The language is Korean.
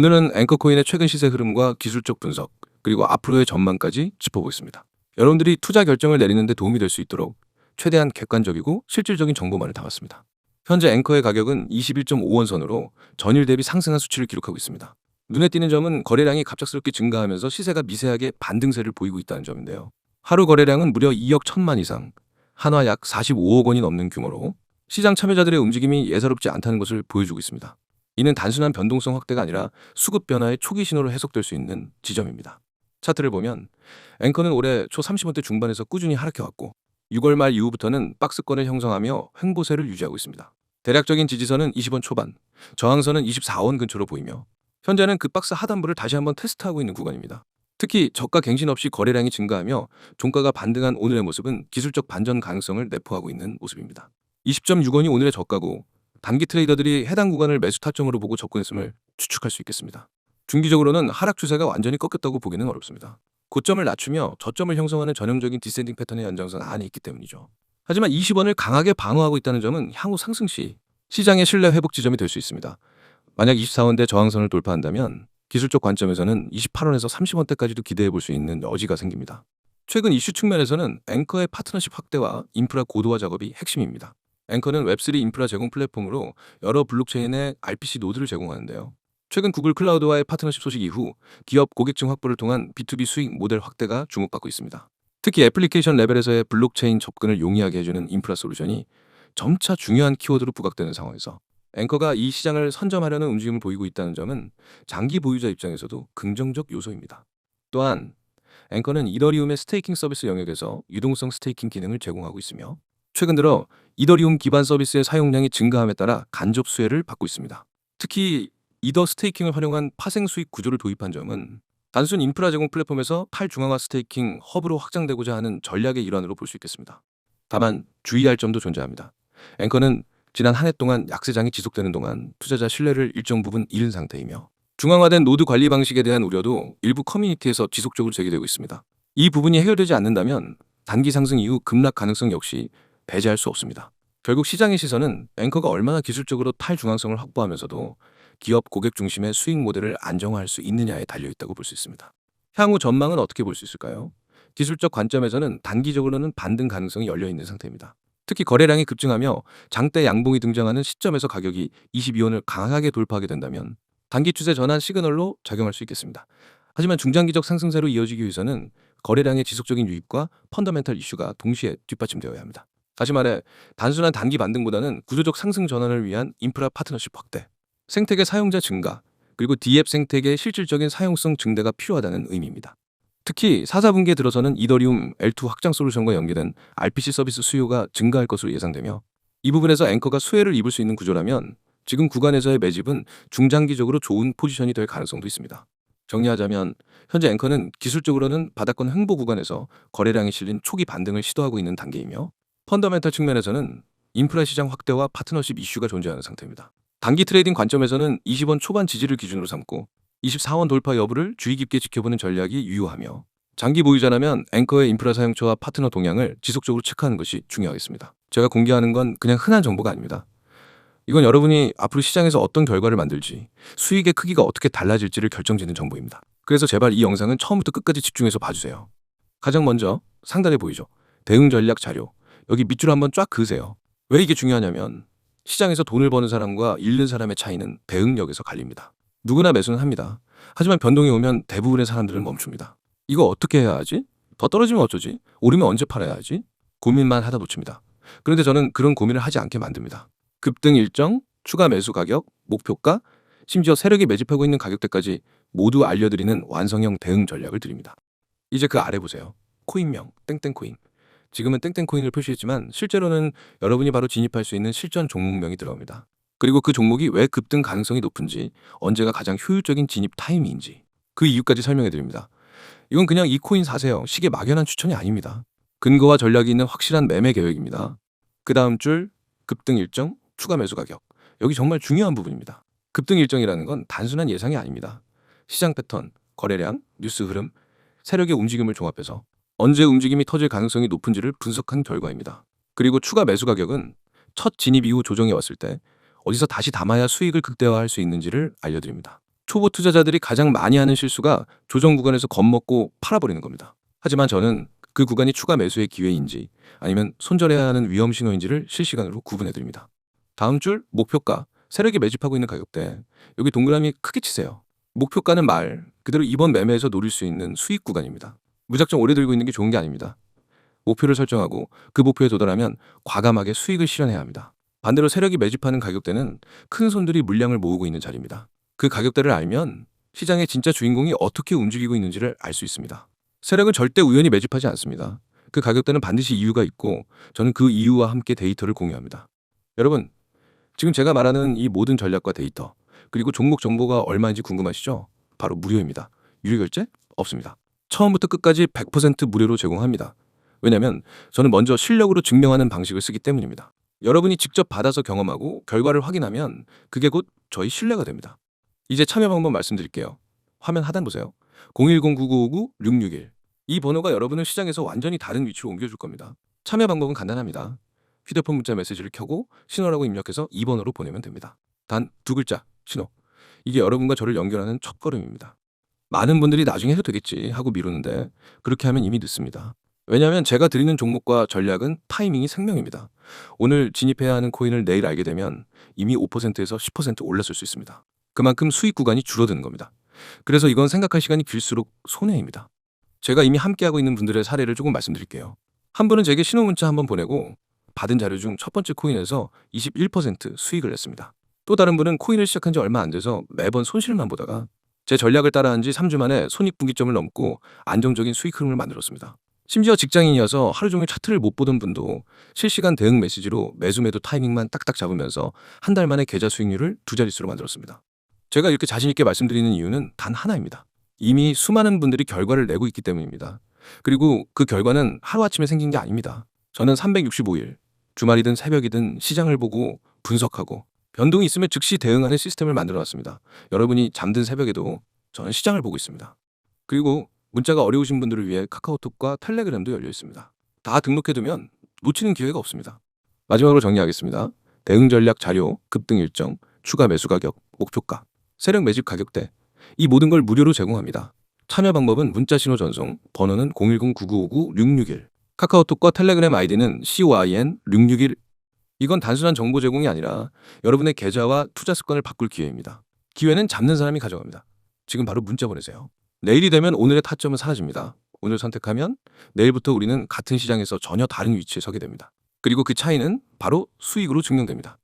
오늘은 앵커코인의 최근 시세 흐름과 기술적 분석, 그리고 앞으로의 전망까지 짚어보겠습니다. 여러분들이 투자 결정을 내리는데 도움이 될 수 있도록 최대한 객관적이고 실질적인 정보만을 담았습니다. 현재 앵커의 가격은 21.5원 선으로 전일 대비 상승한 수치를 기록하고 있습니다. 눈에 띄는 점은 거래량이 갑작스럽게 증가하면서 시세가 미세하게 반등세를 보이고 있다는 점인데요. 하루 거래량은 무려 2억 1천만 이상, 한화 약 45억 원이 넘는 규모로 시장 참여자들의 움직임이 예사롭지 않다는 것을 보여주고 있습니다. 이는 단순한 변동성 확대가 아니라 수급 변화의 초기 신호로 해석될 수 있는 지점입니다. 차트를 보면 앵커는 올해 초 30원대 중반에서 꾸준히 하락해왔고 6월 말 이후부터는 박스권을 형성하며 횡보세를 유지하고 있습니다. 대략적인 지지선은 20원 초반, 저항선은 24원 근처로 보이며 현재는 그 박스 하단부를 다시 한번 테스트하고 있는 구간입니다. 특히 저가 갱신 없이 거래량이 증가하며 종가가 반등한 오늘의 모습은 기술적 반전 가능성을 내포하고 있는 모습입니다. 20.6원이 오늘의 저가고 단기 트레이더들이 해당 구간을 매수 타점으로 보고 접근했음을 추측할 수 있겠습니다. 중기적으로는 하락 추세가 완전히 꺾였다고 보기는 어렵습니다. 고점을 낮추며 저점을 형성하는 전형적인 디센딩 패턴의 연장선 안에 있기 때문이죠. 하지만 20원을 강하게 방어하고 있다는 점은 향후 상승 시 시장의 신뢰 회복 지점이 될 수 있습니다. 만약 24원대 저항선을 돌파한다면 기술적 관점에서는 28원에서 30원대까지도 기대해 볼 수 있는 여지가 생깁니다. 최근 이슈 측면에서는 앵커의 파트너십 확대와 인프라 고도화 작업이 핵심입니다. 앵커는 웹3 인프라 제공 플랫폼으로 여러 블록체인의 RPC 노드를 제공하는데요. 최근 구글 클라우드와의 파트너십 소식 이후 기업 고객층 확보를 통한 B2B 수익 모델 확대가 주목받고 있습니다. 특히 애플리케이션 레벨에서의 블록체인 접근을 용이하게 해주는 인프라 솔루션이 점차 중요한 키워드로 부각되는 상황에서 앵커가 이 시장을 선점하려는 움직임을 보이고 있다는 점은 장기 보유자 입장에서도 긍정적 요소입니다. 또한 앵커는 이더리움의 스테이킹 서비스 영역에서 유동성 스테이킹 기능을 제공하고 있으며 최근 들어 이더리움 기반 서비스의 사용량이 증가함에 따라 간접 수혜를 받고 있습니다. 특히 이더 스테이킹을 활용한 파생 수익 구조를 도입한 점은 단순 인프라 제공 플랫폼에서 탈중앙화 스테이킹 허브로 확장되고자 하는 전략의 일환으로 볼 수 있겠습니다. 다만 주의할 점도 존재합니다. 앵커는 지난 한 해 동안 약세장이 지속되는 동안 투자자 신뢰를 일정 부분 잃은 상태이며 중앙화된 노드 관리 방식에 대한 우려도 일부 커뮤니티에서 지속적으로 제기되고 있습니다. 이 부분이 해결되지 않는다면 단기 상승 이후 급락 가능성 역시 배제할 수 없습니다. 결국 시장의 시선은 앵커가 얼마나 기술적으로 탈중앙성을 확보하면서도 기업 고객 중심의 수익 모델을 안정화할 수 있느냐에 달려 있다고 볼 수 있습니다. 향후 전망은 어떻게 볼 수 있을까요? 기술적 관점에서는 단기적으로는 반등 가능성이 열려 있는 상태입니다. 특히 거래량이 급증하며 장대 양봉이 등장하는 시점에서 가격이 22원을 강하게 돌파하게 된다면 단기 추세 전환 시그널로 작용할 수 있겠습니다. 하지만 중장기적 상승세로 이어지기 위해서는 거래량의 지속적인 유입과 펀더멘탈 이슈가 동시에 뒷받침되어야 합니다. 다시 말해 단순한 단기 반등보다는 구조적 상승 전환을 위한 인프라 파트너십 확대, 생태계 사용자 증가, 그리고 D앱 생태계의 실질적인 사용성 증대가 필요하다는 의미입니다. 특히 4, 4분기에 들어서는 이더리움 L2 확장 솔루션과 연계된 RPC 서비스 수요가 증가할 것으로 예상되며 이 부분에서 앵커가 수혜를 입을 수 있는 구조라면 지금 구간에서의 매집은 중장기적으로 좋은 포지션이 될 가능성도 있습니다. 정리하자면 현재 앵커는 기술적으로는 바닥권 횡보 구간에서 거래량이 실린 초기 반등을 시도하고 있는 단계이며 펀더멘탈 측면에서는 인프라 시장 확대와 파트너십 이슈가 존재하는 상태입니다. 단기 트레이딩 관점에서는 20원 초반 지지를 기준으로 삼고 24원 돌파 여부를 주의 깊게 지켜보는 전략이 유효하며 장기 보유자라면 앵커의 인프라 사용처와 파트너 동향을 지속적으로 체크하는 것이 중요하겠습니다. 제가 공개하는 건 그냥 흔한 정보가 아닙니다. 이건 여러분이 앞으로 시장에서 어떤 결과를 만들지, 수익의 크기가 어떻게 달라질지를 결정짓는 정보입니다. 그래서 제발 이 영상은 처음부터 끝까지 집중해서 봐주세요. 가장 먼저 상단에 보이죠? 대응 전략 자료. 여기 밑줄 한번 쫙 그으세요. 왜 이게 중요하냐면 시장에서 돈을 버는 사람과 잃는 사람의 차이는 대응력에서 갈립니다. 누구나 매수는 합니다. 하지만 변동이 오면 대부분의 사람들은 멈춥니다. 이거 어떻게 해야 하지? 더 떨어지면 어쩌지? 오르면 언제 팔아야 하지? 고민만 하다 놓칩니다. 그런데 저는 그런 고민을 하지 않게 만듭니다. 급등 일정, 추가 매수 가격, 목표가, 심지어 세력이 매집하고 있는 가격대까지 모두 알려드리는 완성형 대응 전략을 드립니다. 이제 그 아래 보세요. 코인명, 땡땡코인. 지금은 땡땡 코인을 표시했지만 실제로는 여러분이 바로 진입할 수 있는 실전 종목명이 들어옵니다. 그리고 그 종목이 왜 급등 가능성이 높은지, 언제가 가장 효율적인 진입 타이밍인지 그 이유까지 설명해 드립니다. 이건 그냥 이 코인 사세요. 시계 막연한 추천이 아닙니다. 근거와 전략이 있는 확실한 매매 계획입니다. 그 다음 줄 급등 일정, 추가 매수 가격. 여기 정말 중요한 부분입니다. 급등 일정이라는 건 단순한 예상이 아닙니다. 시장 패턴, 거래량, 뉴스 흐름, 세력의 움직임을 종합해서 언제 움직임이 터질 가능성이 높은지를 분석한 결과입니다. 그리고 추가 매수 가격은 첫 진입 이후 조정이 왔을 때 어디서 다시 담아야 수익을 극대화할 수 있는지를 알려드립니다. 초보 투자자들이 가장 많이 하는 실수가 조정 구간에서 겁먹고 팔아버리는 겁니다. 하지만 저는 그 구간이 추가 매수의 기회인지 아니면 손절해야 하는 위험 신호인지를 실시간으로 구분해 드립니다. 다음 줄 목표가 세력이 매집하고 있는 가격대 여기 동그라미 크게 치세요. 목표가는 말 그대로 이번 매매에서 노릴 수 있는 수익 구간입니다. 무작정 오래 들고 있는 게 좋은 게 아닙니다. 목표를 설정하고 그 목표에 도달하면 과감하게 수익을 실현해야 합니다. 반대로 세력이 매집하는 가격대는 큰 손들이 물량을 모으고 있는 자리입니다. 그 가격대를 알면 시장의 진짜 주인공이 어떻게 움직이고 있는지를 알 수 있습니다. 세력은 절대 우연히 매집하지 않습니다. 그 가격대는 반드시 이유가 있고 저는 그 이유와 함께 데이터를 공유합니다. 여러분, 지금 제가 말하는 이 모든 전략과 데이터 그리고 종목 정보가 얼마인지 궁금하시죠? 바로 무료입니다. 유료 결제 없습니다. 처음부터 끝까지 100% 무료로 제공합니다. 왜냐하면 저는 먼저 실력으로 증명하는 방식을 쓰기 때문입니다. 여러분이 직접 받아서 경험하고 결과를 확인하면 그게 곧 저희 신뢰가 됩니다. 이제 참여 방법 말씀드릴게요. 화면 하단 보세요. 010-9959-661. 이 번호가 여러분을 시장에서 완전히 다른 위치로 옮겨줄 겁니다. 참여 방법은 간단합니다. 휴대폰 문자 메시지를 켜고 신호라고 입력해서 2번호로 보내면 됩니다. 단 두 글자 신호. 이게 여러분과 저를 연결하는 첫 걸음입니다. 많은 분들이 나중에 해도 되겠지 하고 미루는데 그렇게 하면 이미 늦습니다. 왜냐하면 제가 드리는 종목과 전략은 타이밍이 생명입니다. 오늘 진입해야 하는 코인을 내일 알게 되면 이미 5%에서 10% 올랐을 수 있습니다. 그만큼 수익 구간이 줄어드는 겁니다. 그래서 이건 생각할 시간이 길수록 손해입니다. 제가 이미 함께하고 있는 분들의 사례를 조금 말씀드릴게요. 한 분은 제게 신호 문자 한번 보내고 받은 자료 중 첫 번째 코인에서 21% 수익을 냈습니다. 또 다른 분은 코인을 시작한 지 얼마 안 돼서 매번 손실만 보다가 제 전략을 따라한 지 3주 만에 손익분기점을 넘고 안정적인 수익 흐름을 만들었습니다. 심지어 직장인이어서 하루 종일 차트를 못 보던 분도 실시간 대응 메시지로 매수 매도 타이밍만 딱딱 잡으면서 한 달 만에 계좌 수익률을 두 자릿수로 만들었습니다. 제가 이렇게 자신 있게 말씀드리는 이유는 단 하나입니다. 이미 수많은 분들이 결과를 내고 있기 때문입니다. 그리고 그 결과는 하루아침에 생긴 게 아닙니다. 저는 365일, 주말이든 새벽이든 시장을 보고 분석하고 변동이 있으면 즉시 대응하는 시스템을 만들어 놨습니다. 여러분이 잠든 새벽에도 저는 시장을 보고 있습니다. 그리고 문자가 어려우신 분들을 위해 카카오톡과 텔레그램도 열려 있습니다. 다 등록해두면 놓치는 기회가 없습니다. 마지막으로 정리하겠습니다. 대응 전략 자료, 급등 일정, 추가 매수 가격, 목표가, 세력 매집 가격대 이 모든 걸 무료로 제공합니다. 참여 방법은 문자 신호 전송, 번호는 010-9959-661 카카오톡과 텔레그램 아이디는 CYN661 이건 단순한 정보 제공이 아니라 여러분의 계좌와 투자 습관을 바꿀 기회입니다. 기회는 잡는 사람이 가져갑니다. 지금 바로 문자 보내세요. 내일이 되면 오늘의 타점은 사라집니다. 오늘 선택하면 내일부터 우리는 같은 시장에서 전혀 다른 위치에 서게 됩니다. 그리고 그 차이는 바로 수익으로 증명됩니다.